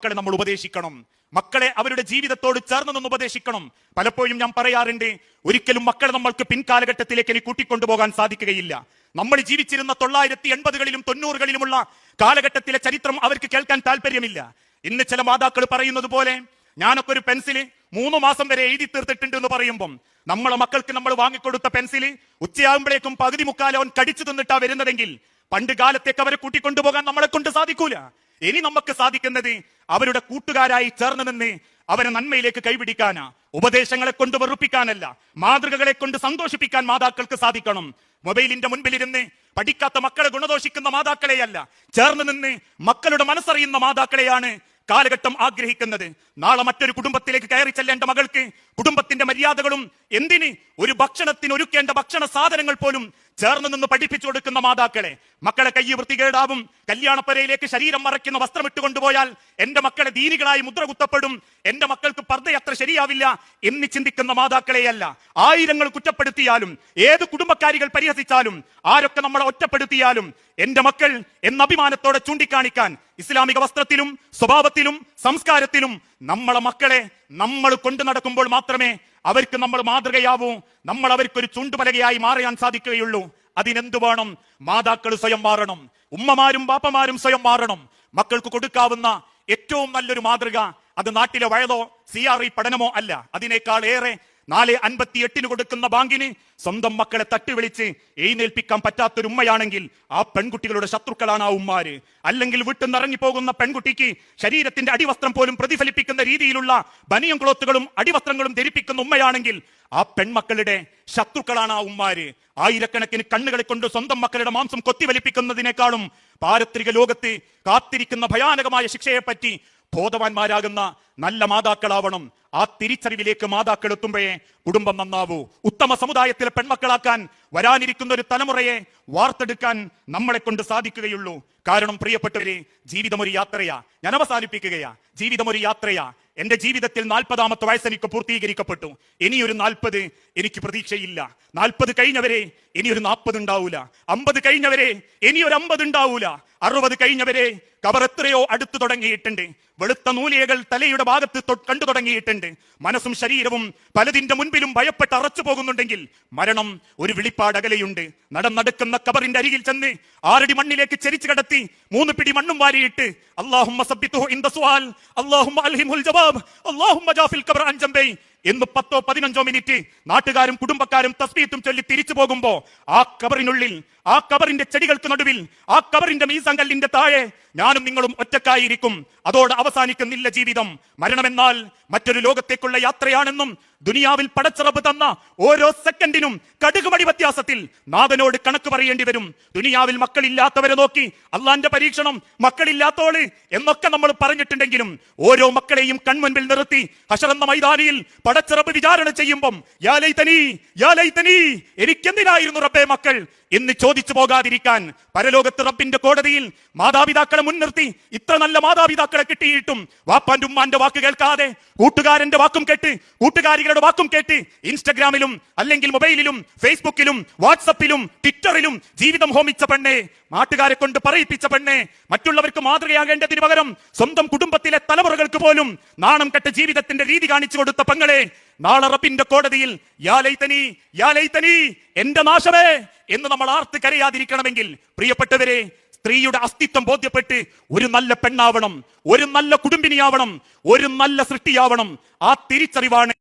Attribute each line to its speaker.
Speaker 1: മക്കളെ നമ്മൾ ഉപദേശിക്കണം. മക്കളെ അവരുടെ ജീവിതത്തോട് ചേർന്ന് നിന്ന് ഉപദേശിക്കണം. പലപ്പോഴും ഞാൻ പറയാറുണ്ട് ഒരിക്കലും മക്കളെ നമ്മൾക്ക് പിൻകാലഘട്ടത്തിലേക്ക് ഇനി കൂട്ടിക്കൊണ്ടുപോകാൻ സാധിക്കുകയില്ല. നമ്മൾ ജീവിച്ചിരുന്ന തൊള്ളായിരത്തി എൺപതുകളിലും തൊണ്ണൂറുകളിലുമുള്ള കാലഘട്ടത്തിലെ ചരിത്രം അവർക്ക് കേൾക്കാൻ താല്പര്യമില്ല ഇന്ന് ചില മാതാക്കൾ പറയുന്നത് പോലെ ഞാനൊക്കെ ഒരു പെൻസിൽ മൂന്ന് മാസം വരെ എഴുതി തീർത്തിട്ടുണ്ട് എന്ന് പറയുമ്പം നമ്മളെ മക്കൾക്ക് നമ്മൾ വാങ്ങിക്കൊടുത്ത പെൻസിൽ ഉച്ചയാകുമ്പോഴേക്കും പകുതി മുക്കാലോൻ അവൻ കടിച്ചു തിന്നിട്ടാ വരുന്നതെങ്കിൽ പണ്ട് കാലത്തേക്ക് അവരെ കൂട്ടിക്കൊണ്ടുപോകാൻ നമ്മളെ കൊണ്ട് സാധിക്കൂല. ഇനി നമുക്ക് സാധിക്കുന്നത് അവരുടെ കൂട്ടുകാരായി ചേർന്ന് നിന്ന് അവരെ നന്മയിലേക്ക് കൈപിടിക്കാനാ ഉപദേശങ്ങളെ കൊണ്ട് വെറുപ്പിക്കാനല്ല മാതൃകകളെ കൊണ്ട് സന്തോഷിപ്പിക്കാൻ മാതാക്കൾക്ക് സാധിക്കണം. മൊബൈലിന്റെ മുൻപിലിരുന്ന് പഠിക്കാത്ത മക്കളെ ഗുണദോഷിക്കുന്ന മാതാക്കളെയല്ല ചേർന്ന് നിന്ന് മക്കളുടെ മനസ്സറിയുന്ന മാതാക്കളെയാണ് കാലഘട്ടം ആഗ്രഹിക്കുന്നത്. നാളെ മറ്റൊരു കുടുംബത്തിലേക്ക് കയറി ചെല്ലേണ്ട മകൾക്ക് മര്യാദകളും എന്തിന് ഒരു ഭക്ഷണത്തിന് ഒരുക്കേണ്ട ഭക്ഷണ സാധനങ്ങൾ പോലും ചേർന്ന് നിന്ന് പഠിപ്പിച്ചു കൊടുക്കുന്ന മാതാക്കളെ മക്കളെ കയ്യ് വൃത്തികേടാവും കല്യാണപ്പരയിലേക്ക് ശരീരം മറയ്ക്കുന്ന വസ്ത്രം ഇട്ടുകൊണ്ടുപോയാൽ എന്റെ മക്കളെ ദീനികളായി മുദ്ര കുത്തപ്പെടും എന്റെ മക്കൾക്ക് പർദ്ദ അത്ര ശരിയാവില്ല എന്ന് ചിന്തിക്കുന്ന മാതാക്കളെയല്ല. ആയിരങ്ങൾ കുറ്റപ്പെടുത്തിയാലും ഏത് കുടുംബക്കാരികൾ പരിഹസിച്ചാലും ആരൊക്കെ നമ്മളെ ഒറ്റപ്പെടുത്തിയാലും എന്റെ മക്കൾ എന്ന അഭിമാനത്തോടെ ചൂണ്ടിക്കാണിക്കാൻ ഇസ്ലാമിക വസ്ത്രത്തിലും സ്വഭാവത്തിലും സംസ്കാരത്തിലും നമ്മളെ മക്കളെ നമ്മൾ കൊണ്ടു നടക്കുമ്പോൾ മാത്രമേ അവർക്ക് നമ്മൾ മാതൃകയാവൂ. നമ്മൾ അവർക്കൊരു ചുണ്ടുപലകയായി മാറാൻ സാധിക്കുകയുള്ളൂ. അതിനെന്തു വേണം? മാതാക്കൾ സ്വയം മാറണം. ഉമ്മമാരും ബാപ്പമാരും സ്വയം മാറണം. മക്കൾക്ക് കൊടുക്കാവുന്ന ഏറ്റവും നല്ലൊരു മാതൃക അത് നാട്ടിലെ വയതോ സി ആർ ഇ പഠനമോ അല്ല. അതിനേക്കാൾ ഏറെ നാല് അൻപത്തി എട്ടിന് കൊടുക്കുന്ന ബാങ്കിന് സ്വന്തം മക്കളെ തട്ടിവിളിച്ച് എഴുന്നേൽപ്പിക്കാൻ പറ്റാത്തൊരു ഉമ്മയാണെങ്കിൽ ആ പെൺകുട്ടികളുടെ ശത്രുക്കളാണ് ആ ഉമ്മാര്. അല്ലെങ്കിൽ വീട്ടിൽ നിന്ന് ഇറങ്ങിപ്പോകുന്ന പെൺകുട്ടിക്ക് ശരീരത്തിന്റെ അടിവസ്ത്രം പോലും പ്രതിഫലിപ്പിക്കുന്ന രീതിയിലുള്ള ബനിയും ക്ലോത്തുകളും അടിവസ്ത്രങ്ങളും ധരിപ്പിക്കുന്ന ഉമ്മയാണെങ്കിൽ ആ പെൺമക്കളുടെ ശത്രുക്കളാണ് ആ ഉമ്മാര്. ആയിരക്കണക്കിന് കണ്ണുകളെ കൊണ്ട് സ്വന്തം മക്കളുടെ മാംസം കൊത്തിവലിപ്പിക്കുന്നതിനേക്കാളും പാരത്രിക ലോകത്ത് കാത്തിരിക്കുന്ന ഭയാനകമായ ശിക്ഷയെപ്പറ്റി ബോധവാന്മാരാകുന്ന നല്ല മാതാക്കളാവണം. ആ തിരിച്ചറിവിലേക്ക് മാതാക്കൾ എത്തുമ്പോഴേ കുടുംബം നന്നാവൂ. ഉത്തമ സമുദായത്തിലെ പെൺമക്കളാക്കാൻ വരാനിരിക്കുന്ന ഒരു തലമുറയെ വാർത്തെടുക്കാൻ നമ്മളെ കൊണ്ട് സാധിക്കുകയുള്ളൂ. കാരണം പ്രിയപ്പെട്ടവരെ ജീവിതം ഒരു യാത്രയാ. ഞാൻ അവസാനിപ്പിക്കുകയാ. ജീവിതം ഒരു യാത്രയാ. എന്റെ ജീവിതത്തിൽ നാൽപ്പതാമത്തെ വയസ്സ് എനിക്ക് പൂർത്തീകരിക്കപ്പെട്ടു. ഇനിയൊരു നാൽപ്പത് എനിക്ക് പ്രതീക്ഷയില്ല. നാൽപ്പത് കഴിഞ്ഞവരെ ഇനിയൊരു നാൽപ്പത് ഉണ്ടാവൂല. അമ്പത് കഴിഞ്ഞവരെ ഇനിയൊരു അമ്പത് ഉണ്ടാവൂല. അറുപത് കഴിഞ്ഞവരെ കബർ എത്രയോ അടുത്തു തുടങ്ങിയിട്ടുണ്ട്. വെളുത്ത നൂലിയകൾ തലയുടെ ഭാഗത്ത് കണ്ടു തുടങ്ങിയിട്ടുണ്ട്. മനസ്സും ശരീരവും പലതിന്റെ മുൻപിലും ഭയപ്പെട്ട് അറച്ചു പോകുന്നുണ്ടെങ്കിൽ മരണം ഒരു വിളിപ്പാട് അകലെയുണ്ട്. നടന്നടുക്കുന്ന കബറിന്റെ അരികിൽ ചെന്ന് ആറടി മണ്ണിലേക്ക് ചെരിച്ചു കടത്തി മൂന്ന് പിടി മണ്ണും വാരിയിട്ട് അള്ളാഹുമ്മ എന്ന് പത്തോ പതിനഞ്ചോ മിനിറ്റ് നാട്ടുകാരും കുടുംബക്കാരും തസ്ബീത്തും ചൊല്ലി തിരിച്ചു പോകുമ്പോ ആ കബറിനുള്ളിൽ ആ കബറിന്റെ ചെടികൾക്ക് നടുവിൽ ആ കബറിന്റെ മീസങ്കല്ലിന്റെ താഴെ ഞാനും നിങ്ങളും ഒറ്റക്കായിരിക്കും. അതോടെ അവസാനിക്കുന്നില്ല ജീവിതം. മരണമെന്നാൽ മറ്റൊരു ലോകത്തേക്കുള്ള യാത്രയാണെന്നും ദുനിയാവിൽ പടച്ചിറപ്പ് തന്ന ഓരോ സെക്കൻഡിനും കടുകുമടി വ്യത്യാസത്തിൽ നാഥനോട് കണക്ക് പറയേണ്ടി വരും. ദുനിയാവിൽ മക്കളില്ലാത്തവരെ നോക്കി അള്ളാന്റെ പരീക്ഷണം മക്കളില്ലാത്തോൾ എന്നൊക്കെ നമ്മൾ പറഞ്ഞിട്ടുണ്ടെങ്കിലും ഓരോ മക്കളെയും കൺമുൻപിൽ നിർത്തി ഹഷറന്ന മൈതാനിയിൽ പടച്ചിറപ്പ് വിചാരണ ചെയ്യുമ്പം എനിക്കെന്തിനായിരുന്നു റബ്ബേ മക്കൾ? എന്ന് ചോദിച്ചു പോകാതിരിക്കാൻ പരലോകത്ത് റബ്ബിന്റെ കോടതിയിൽ മാതാപിതാക്കളെ മുൻനിർത്തി ഇത്ര നല്ല മാതാപിതാക്കളെ കിട്ടിയിട്ടും വാപ്പാന്റെ ഉമ്മാന്റെ വാക്ക് കേൾക്കാതെ കൂട്ടുകാരന്റെ വാക്കും കേട്ട് കൂട്ടുകാരികളുടെ വാക്കും കേട്ട് ഇൻസ്റ്റഗ്രാമിലും അല്ലെങ്കിൽ മൊബൈലിലും ഫേസ്ബുക്കിലും വാട്സപ്പിലും ട്വിറ്ററിലും ജീവിതം ഹോമിച്ച പെണ്ണെ നാട്ടുകാരെ കൊണ്ട് പറയിപ്പിച്ച പെണ്ണെ മറ്റുള്ളവർക്ക് മാതൃകയാകേണ്ടതിന് പകരം സ്വന്തം കുടുംബത്തിലെ തലമുറകൾക്ക് പോലും നാണം കെട്ട ജീവിതത്തിന്റെ രീതി കാണിച്ചു കൊടുത്ത പെങ്ങളെ നാളെ റബ്ബിന്റെ കോടതിയിൽ യാ ലൈതനീ, യാ ലൈതനീ, എന്റെ നാശമേ എന്ന് നമ്മൾ ആർത്ത് കരയാതിരിക്കണമെങ്കിൽ പ്രിയപ്പെട്ടവരെ സ്ത്രീയുടെ അസ്തിത്വം ബോധ്യപ്പെട്ട് ഒരു നല്ല പെണ്ണാവണം ഒരു നല്ല കുടുംബിനിയാവണം ഒരു നല്ല സൃഷ്ടിയാവണം ആ തിരിച്ചറിവാണ്